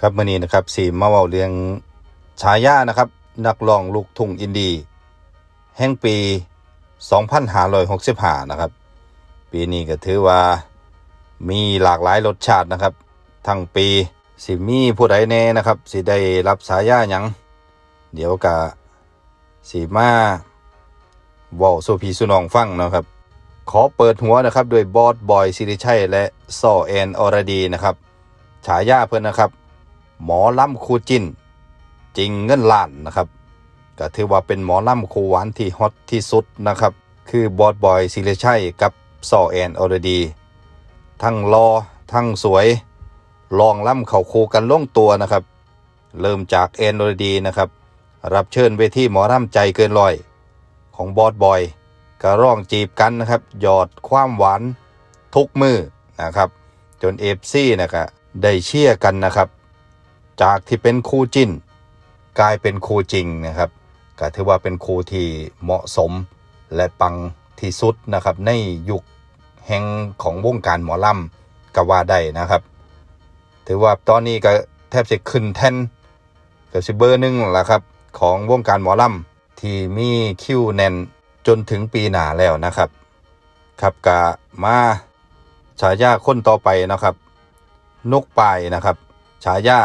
ครับมื่อนี้นะครับสีมาเว้าเรื่องฉายานะครับ นักร้องลูกทุ่งอินดี แห่งปี 2565นะครับ ปีนี้ก็ถือว่ามีหลากหลายรสชาตินะครับ ทั้งปีสิมีผู้ใดแน่นะครับสิได้รับฉายาหยังเดี๋ยวกะสีมาเว้าสู่พี่สุนองฟังนะครับ ขอเปิดหัวนะครับด้วยบอสบอยสิริชัยและซอแอนอรดีนะครับ ฉายาเพื่อนนะครับ หมอล่ำครูจินจริงเงินล้านนะครับก็ถือว่าเป็นหมอล่ำครูหวานที่ฮอตที่สุดนะครับ คือบอสบอยศิริชัยกับซอแอนออรดี ทั้งรอทั้งสวย ลองล่ำเข่าคูกันล่งตัวนะครับ เริ่มจากแอนอรดีนะครับ รับเชิญเวทีหมอล่ำใจเกินร้อย ของบอสบอยก็ร้องจีบกันนะครับ หยอดความหวานทุกมือนะครับ จนเอฟซีนะครับได้เชียร์กันนะครับ จากที่เป็นคู่จิ้น กลายเป็นคู่จริงนะครับก็ถือว่าเป็นคู่ที่เหมาะสมและปังที่สุดนะครับ ในยุคแห่งของวงการหมอลำก็ว่าได้นะครับ ถือว่าตอนนี้ก็แทบจะขึ้นแท่นกับซิเบอร์หนึ่งแล้วครับของวงการหมอลำที่มีคิวแน่นจนถึงปีหนาแล้วนะครับ ครับกะมาฉายาคนต่อไปนะครับ นกปายนะครับ ฉายา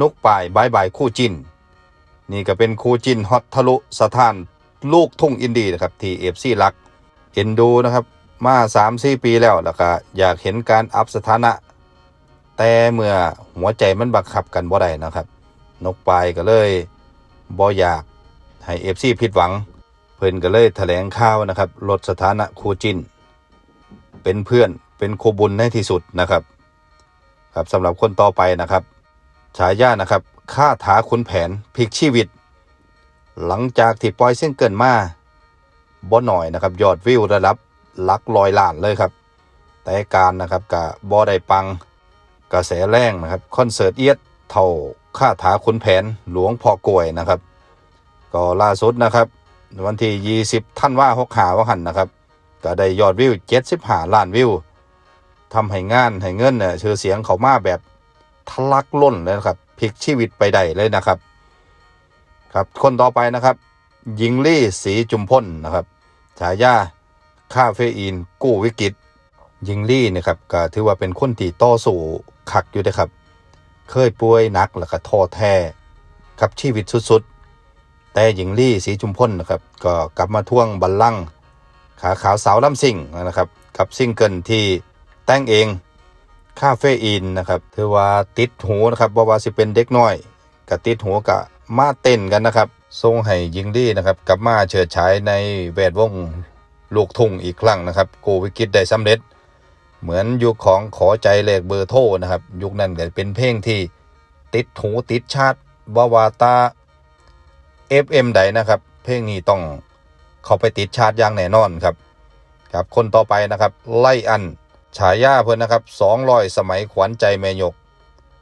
นกป่ายบายบายคู่จินนี่ก็เป็นคู่จินฮอตทะลุสถานลูกทุ่งอินดีนะครับที่เอฟซีรักเอ็นดูนะครับ มา3ามสี่ปีแล้วแล้วก็อยากเห็นการอัพสถานะ แต่เมื่อหัวใจมันบังคับกันบ่ได้นะครับ นกปายก็เลยบ่อยากให้เอฟซีผิดหวัง เพิ่นก็เลยแถลงข่าวนะครับ ลดสถานะคู่จิน เป็นเพื่อนเป็นคู่บุญในที่สุดนะครับ ครับสำหรับคนต่อไปนะครับ ฉายานะครับค่าถาขุนแผนพลิกชีวิต หลังจากที่ปล่อยซิงเกิลมาบ่หน่อยนะครับยอดวิวระดับหลักร้อยล้านเลยครับ แต่การนะครับกับ่ได้ปังกระแสแรงนะครับคอนเสิร์ตเอียดเท่าค่าถาขุนแผนหลวงพ่อกลวยนะครับ ก็ล่าสุดนะครับ วันที่ 20 ท่านว่าหกหาว่าหันนะครับ ก็ได้ยอดวิว75ล้านวิวทำให้งานให้เงินเนี่ยชื่อเสียงเขามาแบบ ทะลักล้นเลยนะครับพลิกชีวิตไปได้เลยนะครับ ครับคนต่อไปนะครับหญิงลี่สีจุมพ่นนะครับฉายาคาเฟอีนกู้วิกฤตหญิงลี่นะครับก็ถือว่าเป็นคนที่ต่อสู้ขักอยู่นะครับ เคยป่วยหนักแล้วก็ท้อแท้กับชีวิตสุดๆ แต่หญิงลี่สีจุมพ่นนะครับ ก็กลับมาท่วงบัลลังก์ขาขาวสาวลำซิ่งนะครับ กับซิงเกิลที่แต่งเอง คาเฟอีนนะครับถือว่าติดหูนะครับบ่ว่าสิเป็นเด็กน้อยกับติดหูกับมาเต้นกันนะครับทรงให้ยิงดีนะครับกลับมาเฉิดฉายในแวดวงลูกทุ่งอีกครั้งนะครับโกวิกฤตได้สำเร็จ เหมือนยุคของขอใจเลขเบอร์โทรนะครับยุคนั้นก็เป็นเพลงที่ติดหูติดชาติบาวาตา FM ใดนะครับ เพลงนี้ต้องเข้าไปติดชาติอย่างแน่นอนครับครับคนต่อไปนะครับไล่อัน ฉายาเพิ่นนะครับสองร้อยสมัยขวัญใจแม่ยก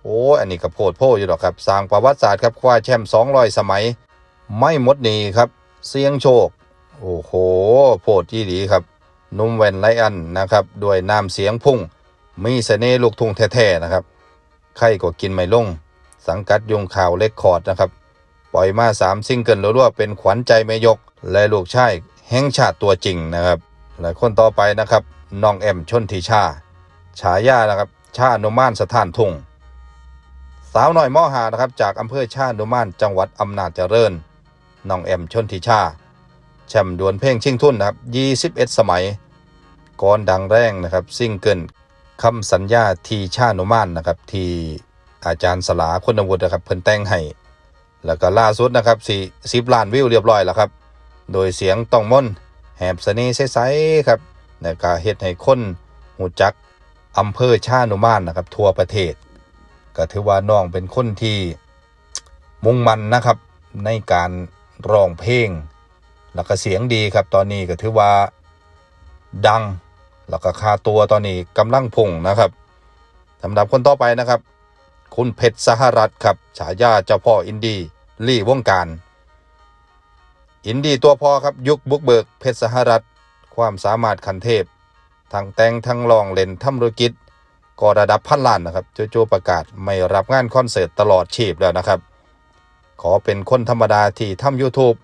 โอ้อันนี้ก็โพดโพอยู่หรอกครับ สร้างประวัติศาสตร์ครับคว้าแชมป์สองร้อยสมัย ไม่หมดหนีครับ เสียงโชค โอ้โห โพดที่ดีครับนุ่มแวนไลอันนะครับด้วยน้ำเสียงพุ่ง มีเสน่ห์ลูกทุ่งแท้ๆนะครับใครก็กินไม่ลง สังกัดยงข่าวเลคคอร์ดนะครับ ปล่อยมาสามซิงเกิลรัวๆเป็นขวัญใจแม่ยก และลูกชายแห่งชาติตัวจริงนะครับและคนต่อไปนะครับ น้องแอมชนทิชา ฉายานะครับชาโนมานสถานทุ่งสาวหน่อยม่อหานะครับจากอำเภอชาโนมานจังหวัดอำนาจเจริญน้องแอมชนทิชา แชมป์ดวลเพลงชิงทุนนะครับ21 สมัยก่อนดังแรงนะครับซิงเกิลคำสัญญาทีชาโนมานนะครับที่อาจารย์สลาคุณวุฒินะครับเพิ่นแต่งให้แล้วก็ล่าสุดนะครับสี่สิบล้านวิวเรียบร้อยแล้วครับ โดยเสียงต้องม่นแหบเสน่ห์ใสๆครับ แล้วก็เฮ็ดให้คนหูจักอำเภอชานุมานนะครับ ทั่วประเทศ ก็ถือว่าน้องเป็นคนที่มุ่งมันนะครับ ในการร้องเพลง แล้วก็เสียงดีครับตอนนี้ก็ถือว่าดัง แล้วก็ค่าตัวตอนนี้กำลังพุ่งนะครับสำหรับคนต่อไปนะครับ คุณเพชรสหรัฐครับฉายาเจ้าพ่ออินดี้ลี่วงการ อินดี้ตัวพ่อครับยุคบุกเบิกเพชรสหรัฐ ความสามารถขันเทพทั้งแต่งทั้งลองเล่นทำธุรกิจก็ระดับพันล้านนะครับโจๆประกาศไม่รับงานคอนเสิร์ตตลอดชีพแล้วนะครับ ขอเป็นคนธรรมดาที่ทำ YouTube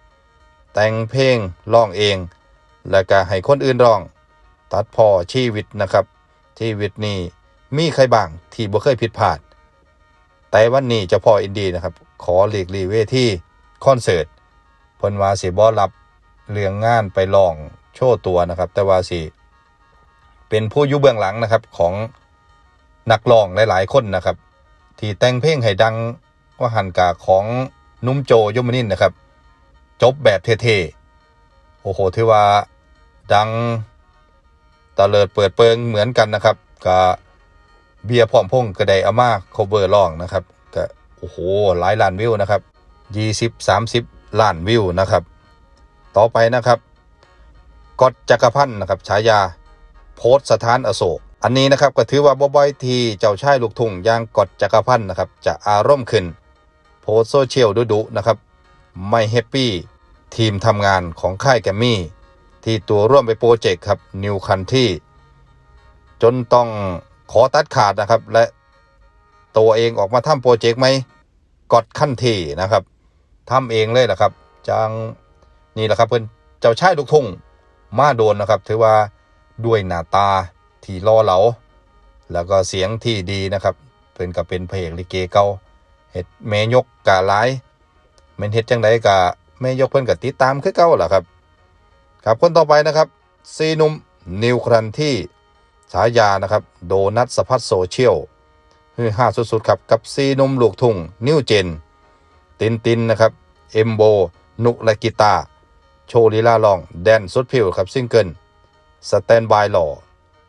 แต่งเพลงร้องเอง แล้วก็ให้คนอื่นร้อง ตัดพอชีวิตนะครับ ชีวิตนี้มีใครบ้างที่บ่เคยผิดพลาด แต่วันนี้จะพออินดีนะครับ ขอหลีกลีเวที่คอนเสิร์ตเพิ่นว่าสิบ่รับเรื่องงานไปลอง โชว์ตัวนะครับ แต่ว่าสิเป็นผู้อยู่เบื้องหลังนะครับของนักร้องหลาย ๆ คนนะครับ ที่แต่งเพลงให้ดังว่าหันกาของนุ่มโจยมนินนะครับ จบแบบเท่ๆโอ้โหถือว่าดังตะเลิดเปิดเปิงเหมือนกันนะครับกับเบียร์พร้อมพงกระไดอาม่าโคเวอร์ร้องนะครับก็โอ้โหหลายล้านวิวนะครับยี่สิบสามสิบล้านวิวนะครับ ต่อไปนะครับ กฎจักรพันธ์นะครับฉายา โพสต์สถานอโศก อันนี้นะครับก็ถือว่าบ่อยๆที่เจ้าชายลูกทุ่งอย่างกฎจักรพันธ์นะครับจะอารมณ์ขึ้น โพสโซเชียลดุๆนะครับไม่แฮปปี้ทีมทำงานของค่ายแกมมี่ ที่ตัวร่วมไปโปรเจกต์ครับนิวคันที่จนต้องขอตัดขาดนะครับ และตัวเองออกมาทำโปรเจกต์ไหมกดขั้นทีนะครับทำเองเลยแหละครับจังนี่แหละครับเพื่อนเจ้าชายลูกทุ่ง มาโดนนะครับ ถือว่าด้วยหน้าตาที่ล่อเหลาแล้วก็เสียงที่ดีนะครับเพื่อนก็เป็นเพลงลิเกเก่าเฮ็ดแม่ยกกาหลายม่นเฮ็ดจังไดก็แม่ยกเพิ่นก็ติดตามคือเก่าล่ะครับ ครับคนต่อไปนะครับซีนุ่มนิวครันที่ฉายานะครับ โดนัทสพัดโซเชียลฮือห้าสุดๆครับ กับซีนุ่มลูกทุ่งนิวเจน ตินตินนะครับ เอมโบ นุกและกีตาร์ โชว์ลีลาลอง แดนสุดผิวครับซิงเกิลสแตนบายหล่อ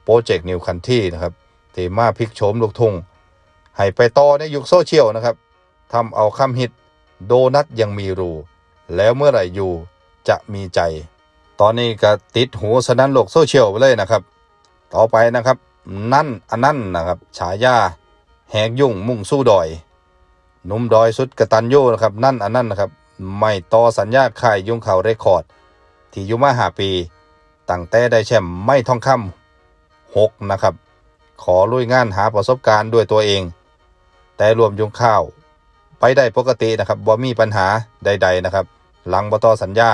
โปรเจกต์นิวคันที่นะครับที่มาพลิกโฉมลูกทุ่งให้ไปต่อในยุคโซเชียลนะครับทำเอาคำฮิตโดนัทยังมีรู แล้วเมื่อไหร่อยู่จะมีใจ ตอนนี้ก็ติดหูสนั่นโลกโซเชียลไปเลยนะครับ ต่อไปนะครับ นั่นอันนั้นนะครับฉายาแหกยุ่งมุ่งสู้ดอย นุ่มดอยสุดกระตันยูนะครับ นั่นอันนั้นนะครับ ไม่ต่อสัญญาค่ายยุ่งเขาเรคคอร์ด ที่อยู่มาหาปี ตั้งแต่ได้แชมป์ไม่ทองคำหกนะครับ ขอลุยงานหาประสบการณ์ด้วยตัวเอง แต่รวมยุ่งข้าว ไปได้ปกตินะครับบ่มีปัญหาใด ๆนะครับ หลังบต่อสัญญา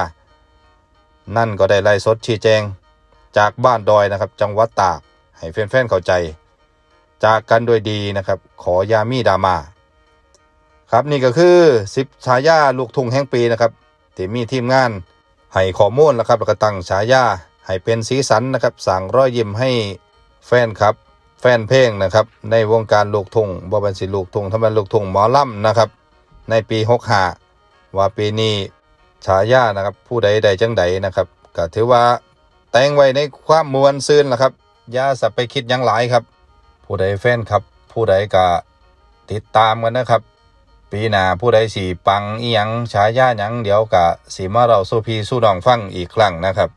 นั่นก็ได้ไล่สดชี้แจง จากบ้านดอยนะครับ จังหวัดตากให้แฟนๆเข้าใจ จากกันด้วยดีนะครับ ขอยามีดามา ครับนี่ก็คือ10ฉายาลูกทุ่งแห่งปีนะครับที่มีทีมงานให้ข้อมูลนะครับแล้วก็ตั้งฉายาให้เป็นสีสันนะครับสั่งรอยยิ้มให้แฟนครับแฟนเพลงนะครับในวงการลูกทุ่งบ่เป็นสิลูกทุ่งทำเป็นลูกทุ่งหมอลำนะครับในปี65ว่าปีนี้ฉายานะครับผู้ใดใดจังใดนะครับก็ถือว่าแต่งไว้ในความมวลซื่นละครับอย่าสับไปคิดยังหลายครับ ผู้ใดแฟนครับ ผู้ใดก็ติดตามกันนะครับ ปีหนาผู้ใดสีปังอียังฉายาหยังเดี๋ยวกะสีมาเราสู้พี่สู้น้องฟังอีกครั้งนะครับ